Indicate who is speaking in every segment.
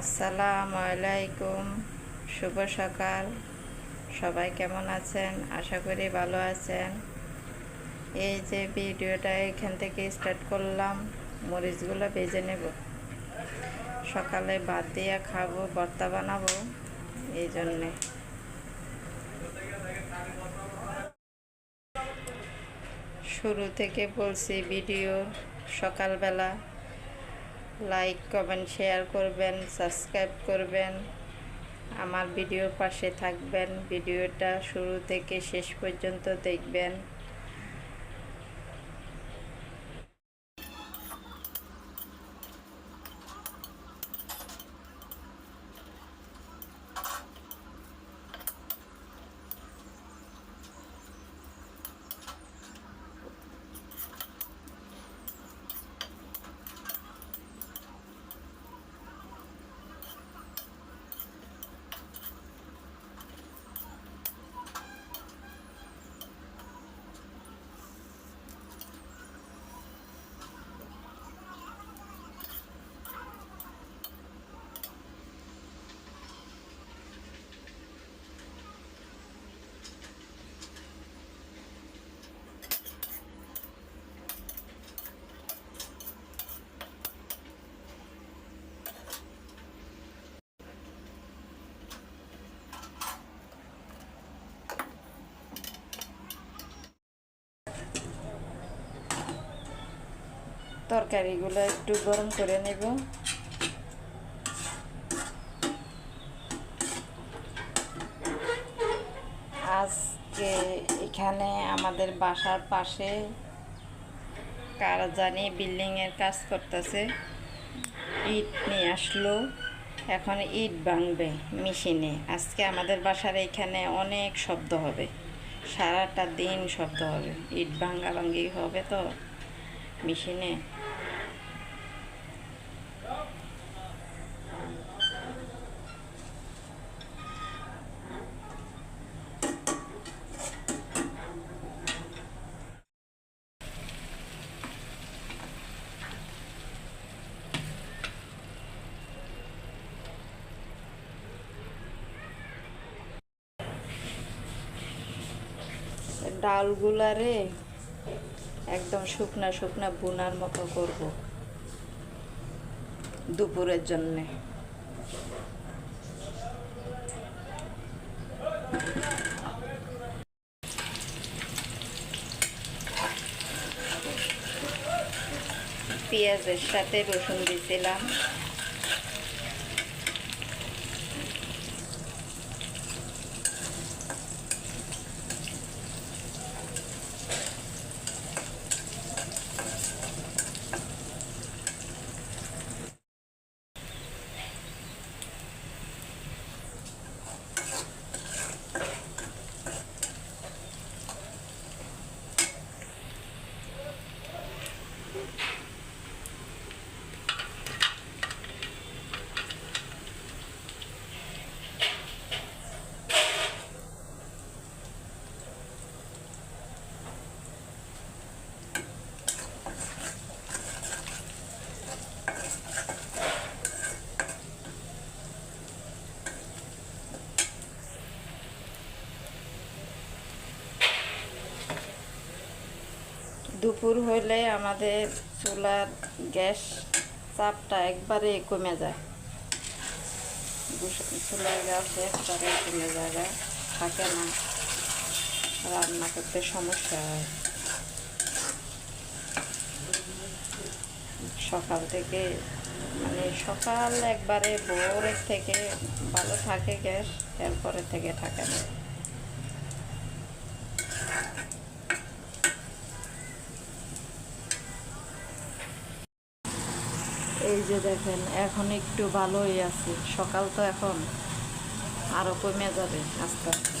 Speaker 1: আসসালামু আলাইকুম। শুভ সকাল। সবাই কেমন আছেন? আশা করি ভালো আছেন। এই যে ভিডিওটা এখান থেকে স্টার্ট করলাম, মরিচগুলো ভেজে নেব। সকালে ভাত দিয়ে খাব, ভর্তা বানাবো, এই জন্যে। শুরু থেকে বলছি, ভিডিও সকালবেলা লাইক কমেন্ট শেয়ার করবেন সাবস্ক্রাইব করবেন। আমার ভিডিওর পাশে থাকবেন। ভিডিওটা শুরু থেকে শেষ পর্যন্ত দেখবেন। তরকারিগুলো একটু গরম করে নেব। আজকে এখানে আমাদের বাসার পাশে কারা জানি বিল্ডিংয়ের কাজ করতেছে। ইট নিয়ে আসলো। এখন ইট ভাঙবে মেশিনে। আজকে আমাদের বাসার এখানে অনেক শব্দ হবে। সারাটা দিন শব্দ হবে। ইট ভাঙ্গা ভাঙ্গি হবে তো মেশিনে। ডালগুলারে একদম শুকনা শুকনা বোনার মতো করব দুপুরের জন্যে। পেঁয়াজের সাথে রসুন দিয়েছিলাম দুপুর হইলে আমাদের চুলার গ্যাস চাপটা একবারে কমে যায়। চুলার গ্যাস একবারে কমে যায় থাকে না। রান্না করতে সমস্যা হয়। সকাল থেকে মানে সকাল একবারে ভোরের থেকে ভালো থাকে গ্যাস, এরপরে থেকে থাকে না এই যে দেখেন এখন একটু ভালোই আছে। সকাল তো এখন আরও কমে যাবে আস্তে আস্তে।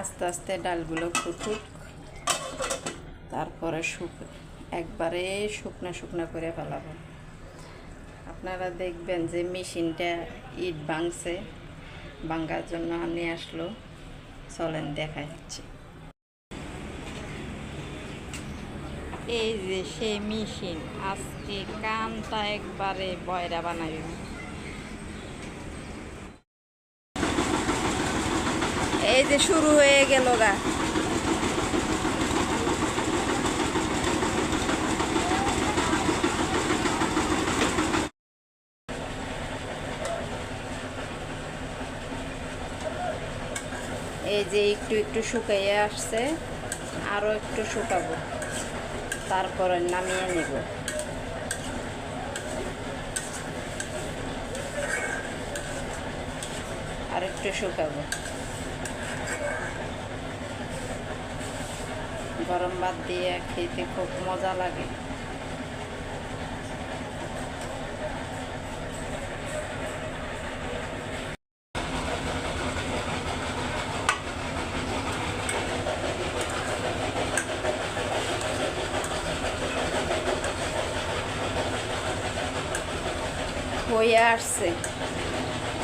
Speaker 1: আস্তে আস্তে ডালগুলো ফুটুক। তারপরে শুক একবারে শুকনা শুকনা করে ফেলাবো। আপনারা দেখবেন যে মেশিনটা ইট ভাঙছে। ভাঙার জন্য আমি আসলো, চলেন দেখা যাচ্ছে এই যে সে মেশিন, আজকে কামটা একবারে বয়রা বানাবি এই যে শুরু হয়ে গেল গা। এই যে একটু একটু শুকাইয়ে আসছে আরও একটু শুকাবো। তারপরে নামিয়ে নেব। আর একটু শুকাবো। গরম ভাত দিয়ে খেতে খুব মজা লাগে হয়ে আসছে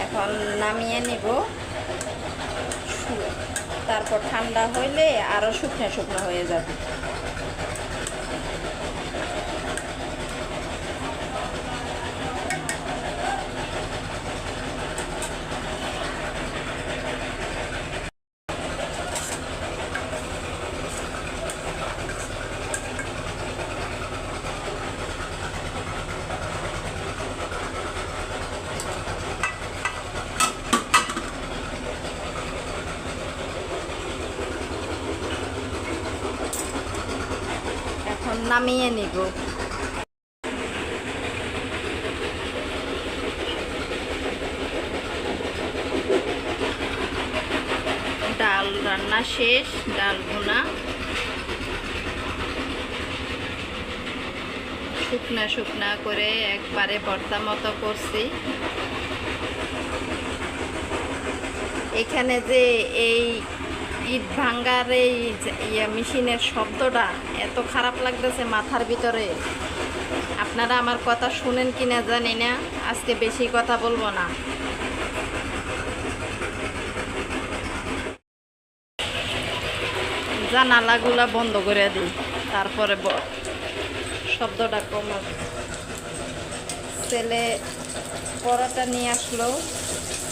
Speaker 1: এখন নামিয়ে নিব শু- তারপর ঠান্ডা হইলে আরও শুকনো শুকনো হয়ে যাবে এখন নামিয়ে নিব। ডাল রান্না শেষ, ডাল ভুনা। শুকনা শুকনা করে একবারে ভর্তা মতো করছি। এখানে যে এই ইট ভাঙ্গার এই ইয়ে মেশিনের শব্দটা এত খারাপ লাগতেছে মাথার ভিতরে। আপনারা আমার কথা শুনেন কি না জানি না, আজকে বেশি কথা বলব না। জানালাগুলা বন্ধ করে দিই, তারপরে শব্দটা কমাবে ছেলে পরোটা নিয়ে আসলো,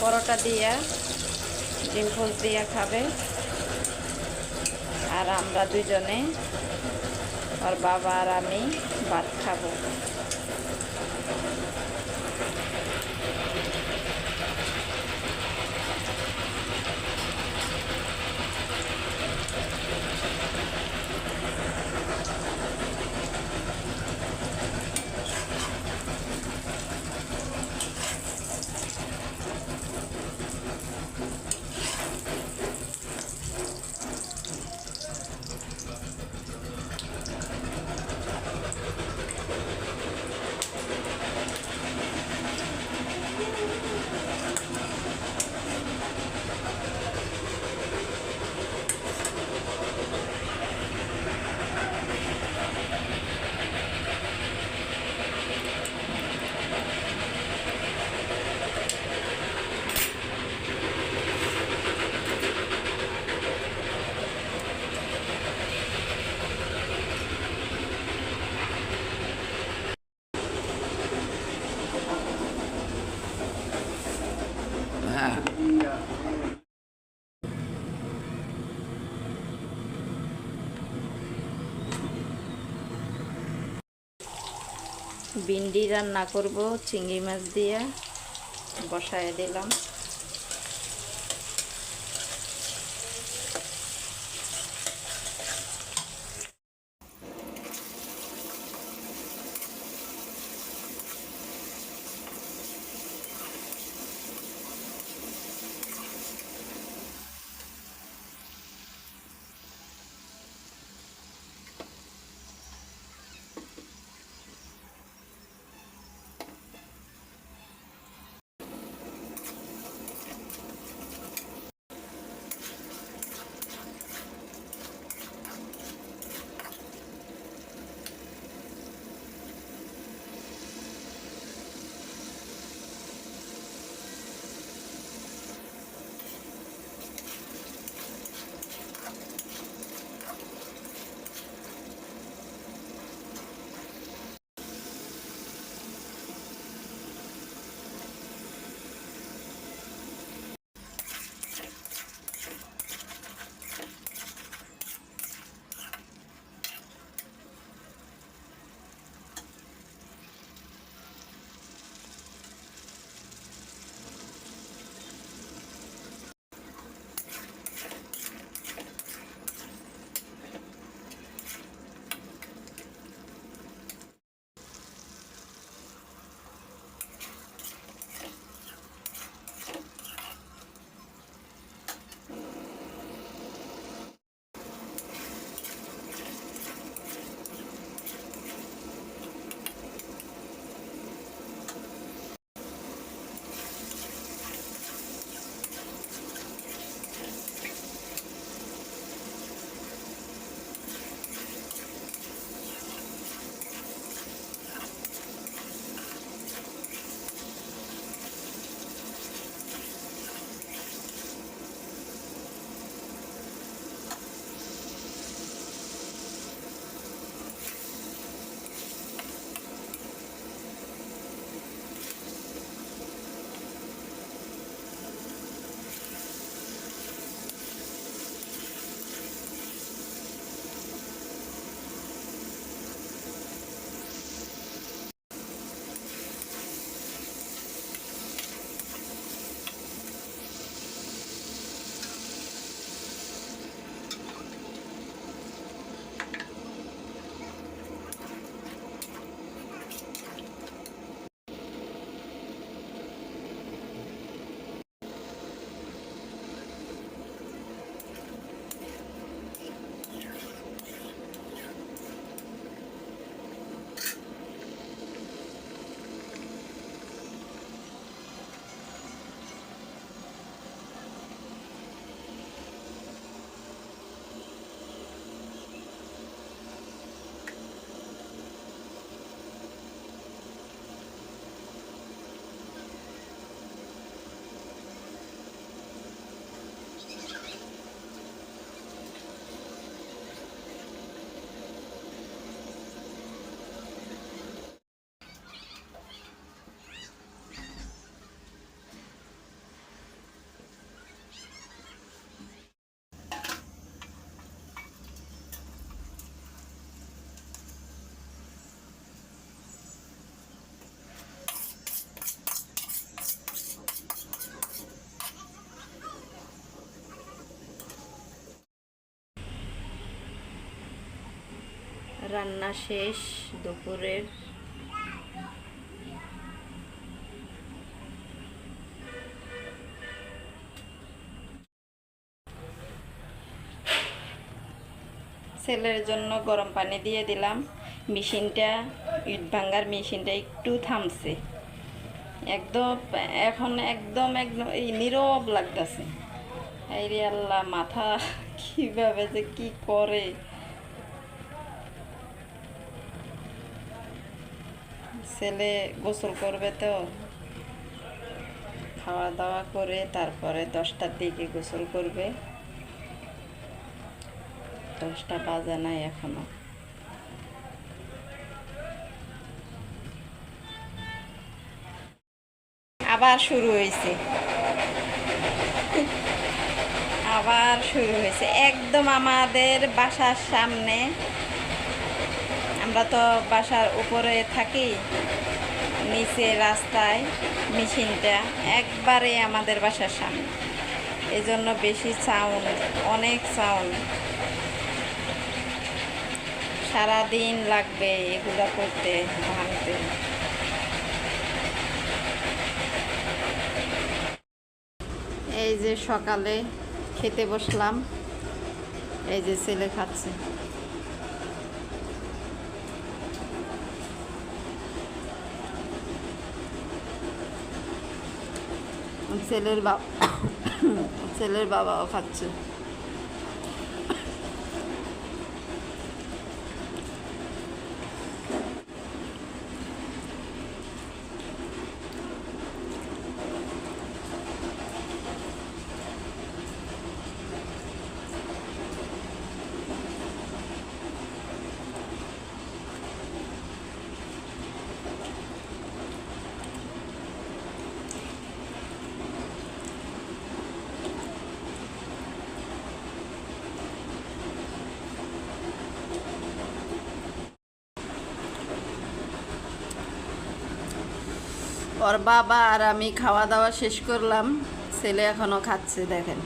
Speaker 1: পরোটা দিয়া, ডিম পোচ দিয়ে খাবে। আর আমরা দুজনে ওর বাবা আর আমি ভাত খাব। ভিন্ডি রান্না করব চিংড়ি মাছ দিয়ে বসায় দিলাম। রান্না শেষ দুপুরের। ছেলের জন্য গরম পানি দিয়ে দিলাম। মেশিনটা, ইট ভাঙ্গার মেশিনটা একটু থামছে। একদম, এখন একদম একদম এই নীরব লাগতেছে। এই রে আল্লাহ, মাথা কীভাবে যে কি করে? ছেলে গোসল করবে তো। খাওয়া দাওয়া করে তারপরে দশটার দিকে গোসল করবে। দশটা বাজে নাই এখনও। আবার শুরু হয়েছে। আবার শুরু হয়েছে। একদম আমাদের বাসার সামনে। আমরা তো বাসার উপরে থাকি, নিচে রাস্তায় মেশিনটা একবারে আমাদের বাসার সামনে। এই জন্য বেশি সাউন্ড অনেক সাউন্ড সারাদিন লাগবে এগুলো করতে, ভাঙতে। এই যে সকালে খেতে বসলাম, এই যে ছেলে খাচ্ছে। ছেলের বাবা ছেলের বাবাও খাচ্ছে। ওর বাবা আর আমি খাওয়া দাওয়া শেষ করলাম। ছেলে এখনও খাচ্ছে দেখেন।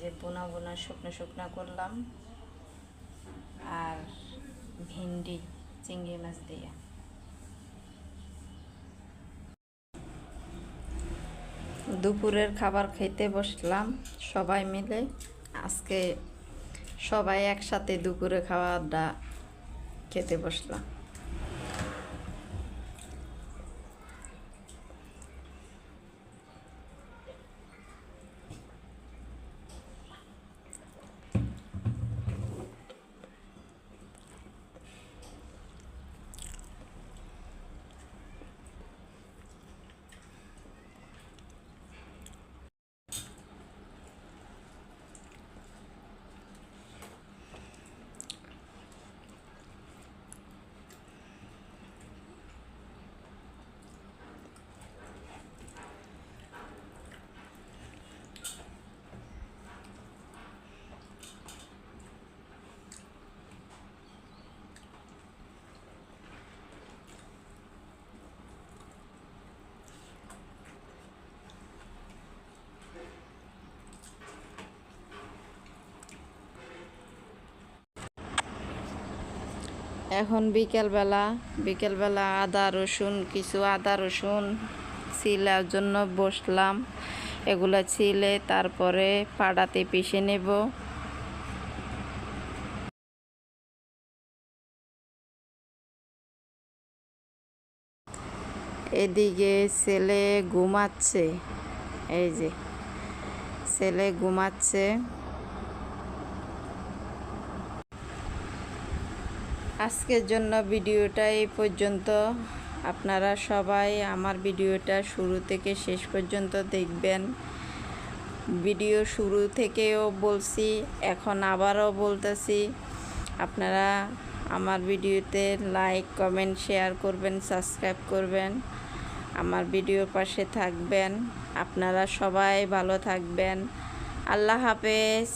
Speaker 1: যে বোনা বোনা, শুকনো শুকনো করলাম। আর ভিন্ডি, চিংড়ি মাছ দিয়ে। দুপুরের খাবার খেতে বসলাম সবাই মিলে। আজকে সবাই একসাথে দুপুরে খাওয়াটা খেতে বসলাম। এখন বিকেলবেলা বিকেলবেলা আদা, রসুন, কিছু আদা, রসুন ছিলার জন্য বসলাম। এগুলো ছিলে, তারপরে পাড়াতে পিষে নেব। এদিকে ছেলে ঘুমাচ্ছে, এই যে ছেলে ঘুমাচ্ছে। আজকের জন্য ভিডিওটা এই পর্যন্ত। আপনারা সবাই আমার ভিডিওটা শুরু থেকে শেষ পর্যন্ত দেখবেন। ভিডিও শুরু থেকেও বলছি, এখন আবারও বলতেছি, আপনারা আমার ভিডিওতে লাইক, কমেন্ট, শেয়ার করবেন, সাবস্ক্রাইব করবেন, আমার ভিডিওর পাশে থাকবেন। আপনারা সবাই ভালো থাকবেন। আল্লাহ হাফেজ।